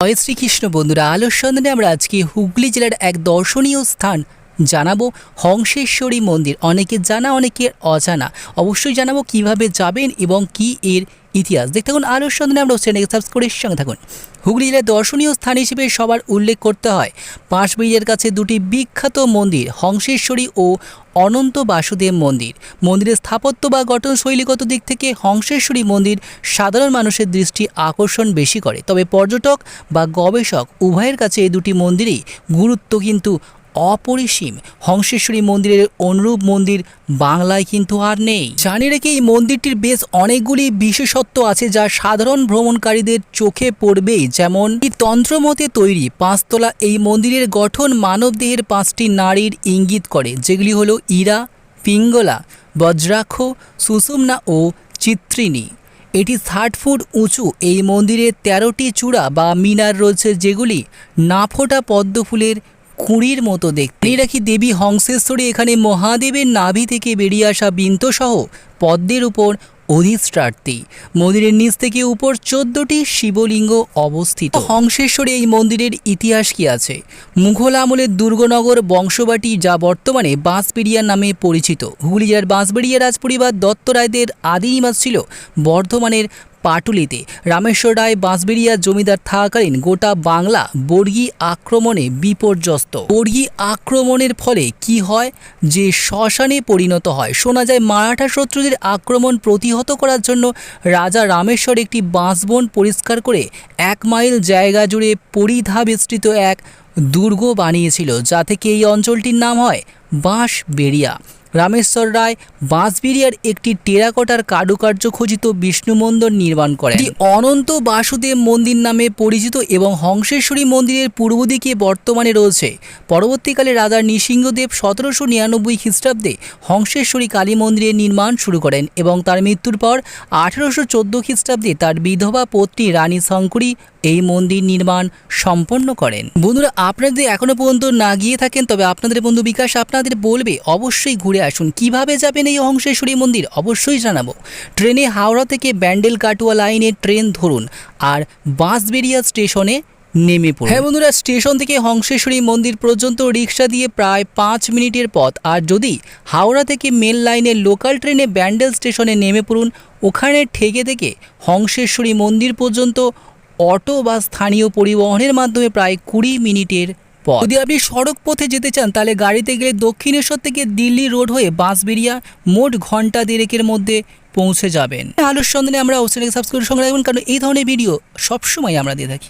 জয় শ্রীকৃষ্ণ বন্ধুরা। আলোর সন্ধানে আমরা আজকে হুগলি জেলার এক দর্শনীয় স্থান জানাব হংসেশ্বরী মন্দির। অনেকে জানা অনেকের অজানা। অবশ্যই জানাব কীভাবে যাবেন এবং কি এর ইতিহাস। দেখতে থাকুন আলোর সন্ধানে, আমরা চ্যানেলকে সাবস্ক্রাইব করে সঙ্গে থাকুন। হুগলি জেলার দর্শনীয় স্থান হিসেবে সবার উল্লেখ করতে হয় পাঁচবিড়িয়ার কাছে দুটি বিখ্যাত মন্দির, হংসেশ্বরী ও অনন্ত বাসুদেব মন্দির। মন্দিরের স্থাপত্য বা গঠনশৈলীগত দিক থেকে হংসেশ্বরী মন্দির সাধারণ মানুষের দৃষ্টি আকর্ষণ বেশি করে। তবে পর্যটক বা গবেষক উভয়ের কাছে এই দুটি মন্দিরেই গুরুত্ব কিন্তু অপরিসীম। হংসেশ্বরী মন্দিরের অনুরূপ মন্দির বাংলায় কিন্তু আর নেই। জানি রেখে এই মন্দিরটির বেশ অনেকগুলি বিশেষত্ব আছে যা সাধারণ ভ্রমণকারীদের চোখে পড়বেই। যেমন তন্ত্রমতে তৈরি পাঁচতলা এই মন্দিরের গঠন মানবদেহের পাঁচটি নারীর ইঙ্গিত করে, যেগুলি হলো ইরা, পিঙ্গলা, বজ্রাক্ষ, সুষুম্না ও চিত্রিণী। এটি ষাট ফুট উঁচু। এই মন্দিরে তেরোটি চূড়া বা মিনার রয়েছে যেগুলি না ফোটা পদ্ম কুঁড়ির মতো দেখতে। রাখি দেবী হংসেশ্বরী এখানে মহাদেবের নাভি থেকে বেরিয়ে আসা বিন্তসহ পদ্মের উপর অধিষ্ঠার্থী মন্দিরের নিচ থেকে উপর চোদ্দটি শিবলিঙ্গ অবস্থিত। হংসেশ্বরী এই মন্দিরের ইতিহাস কি আছে? মুঘল আমলের দুর্গনগর বংশবাটি যা বর্তমানে বাঁশবেড়িয়া নামে পরিচিত। হুগলি জেলার বাঁশবেড়িয়া রাজপরিবার দত্ত রায়দের আদি নিবাস ছিল বর্ধমানের পাটুলিতে। রামেশ্বর রায়, বাঁশবেড়িয়া জমিদার থাকাকালীন গোটা বাংলা বর্গী আক্রমণে বিপর্যস্ত। বর্গী আক্রমণের ফলে কি হয়? যে শ্মশানে পরিণত হয়। শোনা যায়, মারাঠা শত্রুদের আক্রমণ প্রতিহত করার জন্য রাজা রামেশ্বর একটি বাঁশবন পরিষ্কার করে এক মাইল জায়গা জুড়ে পরিধা বিস্তৃত এক দুর্গ বানিয়েছিল যা থেকে এই অঞ্চলটির নাম হয়? বাঁশবেড়িয়া। রামেশ্বর রায় বাঁশবেড়িয়ার একটি টেরাকোটার কারুকার্য খচিত বিষ্ণু মন্দির নির্মাণ করেন। অনন্ত বাসুদেব মন্দির নামে পরিচিত এবং হংসেশ্বরী মন্দিরের পূর্ব দিকে বর্তমানে রয়েছে। পরবর্তীকালে রাজা নৃসিংহদেব সতেরোশো নিরানব্বই খ্রিস্টাব্দে হংসেশ্বরী কালী মন্দিরের নির্মাণ শুরু করেন এবং তার মৃত্যুর পর আঠেরোশো চোদ্দ খ্রিস্টাব্দে তার বিধবা পত্নী রানী শঙ্করী এই মন্দির নির্মাণ সম্পন্ন করেন। বন্ধুরা আপনাদের এখনও পর্যন্ত না গিয়ে থাকেন, তবে আপনাদের বন্ধু বিকাশ আপনাদের বলবে, অবশ্যই ঘুরে আসুন। কীভাবে যাবেন এই হংসেশ্বরী মন্দির? অবশ্যই জানাব। ট্রেনে হাওড়া থেকে ব্যান্ডেল কাটুয়া লাইনে ট্রেন ধরুন আর বাঁশবেড়িয়া স্টেশনে নেমে পড়ুন। হ্যাঁ বন্ধুরা, স্টেশন থেকে হংসেশ্বরী মন্দির পর্যন্ত রিক্সা দিয়ে প্রায় পাঁচ মিনিটের পথ। আর যদি হাওড়া থেকে মেল লাইনে লোকাল ট্রেনে ব্যান্ডেল স্টেশনে নেমে পড়ুন, ওখানে ঠেকে থেকে হংসেশ্বরী মন্দির পর্যন্ত অটো বা স্থানীয় পরিবহনের মাধ্যমে প্রায় কুড়ি মিনিটের পথ। যদি আপনি সড়ক পথে যেতে চান, তাহলে গাড়িতে গেলে দক্ষিণেশ্বর থেকে দিল্লি রোড হয়ে বাঁশবেড়িয়া মোট ঘণ্টা দেড়েকের মধ্যে পৌঁছে যাবেন। আলোর সন্ধানে আমরা অবশ্যই সাবস্ক্রাইব সঙ্গে রাখবেন কারণ এই ধরনের ভিডিও সবসময় আমরা দিয়ে থাকি।